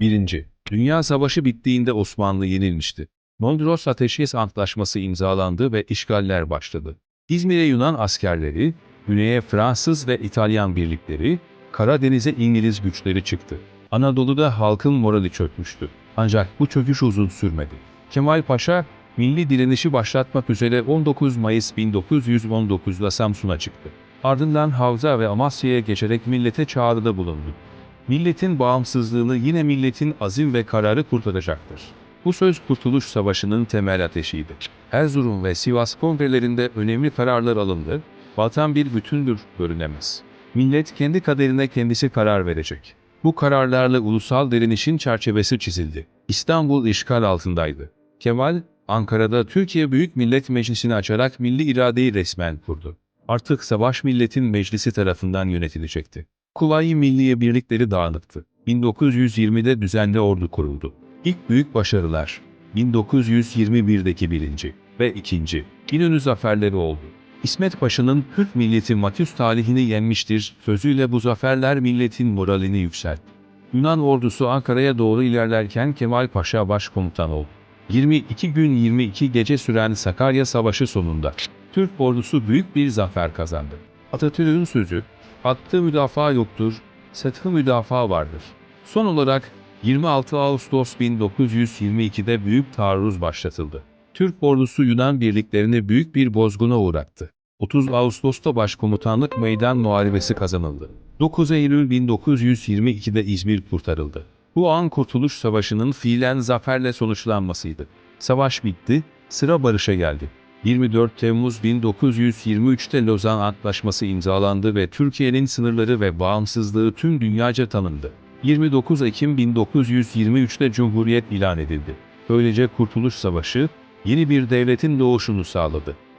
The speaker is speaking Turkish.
1. Dünya Savaşı bittiğinde Osmanlı yenilmişti. Mondros Ateşkes Antlaşması imzalandı ve işgaller başladı. İzmir'e Yunan askerleri, güneye Fransız ve İtalyan birlikleri, Karadeniz'e İngiliz güçleri çıktı. Anadolu'da halkın morali çökmüştü. Ancak bu çöküş uzun sürmedi. Kemal Paşa, milli direnişi başlatmak üzere 19 Mayıs 1919'da Samsun'a çıktı. Ardından Havza ve Amasya'ya geçerek millete çağrıda bulundu. Milletin bağımsızlığını yine milletin azim ve kararı kurtaracaktır. Bu söz Kurtuluş Savaşı'nın temel ateşiydi. Erzurum ve Sivas kongrelerinde önemli kararlar alındı. Vatan bir bütündür, bölünemez. Millet kendi kaderine kendisi karar verecek. Bu kararlarla ulusal direnişin çerçevesi çizildi. İstanbul işgal altındaydı. Kemal, Ankara'da Türkiye Büyük Millet Meclisi'ni açarak milli iradeyi resmen kurdu. Artık savaş milletin meclisi tarafından yönetilecekti. Kuvayi Milliye birlikleri dağınıktı. 1920'de düzenli ordu kuruldu. İlk büyük başarılar 1921'deki birinci ve ikinci İnönü zaferleri oldu. İsmet Paşa'nın Türk milleti Matüs talihini yenmiştir sözüyle bu zaferler milletin moralini yükseltti. Yunan ordusu Ankara'ya doğru ilerlerken Kemal Paşa başkomutan oldu. 22 gün 22 gece süren Sakarya Savaşı sonunda Türk ordusu büyük bir zafer kazandı. Atatürk'ün sözü, hattı müdafaa yoktur, sathı müdafaa vardır. Son olarak 26 Ağustos 1922'de büyük taarruz başlatıldı. Türk ordusu Yunan birliklerini büyük bir bozguna uğrattı. 30 Ağustos'ta başkomutanlık meydan muharebesi kazanıldı. 9 Eylül 1922'de İzmir kurtarıldı. Bu an Kurtuluş Savaşı'nın fiilen zaferle sonuçlanmasıydı. Savaş bitti, sıra barışa geldi. 24 Temmuz 1923'te Lozan Antlaşması imzalandı ve Türkiye'nin sınırları ve bağımsızlığı tüm dünyaca tanındı. 29 Ekim 1923'te Cumhuriyet ilan edildi. Böylece Kurtuluş Savaşı, yeni bir devletin doğuşunu sağladı.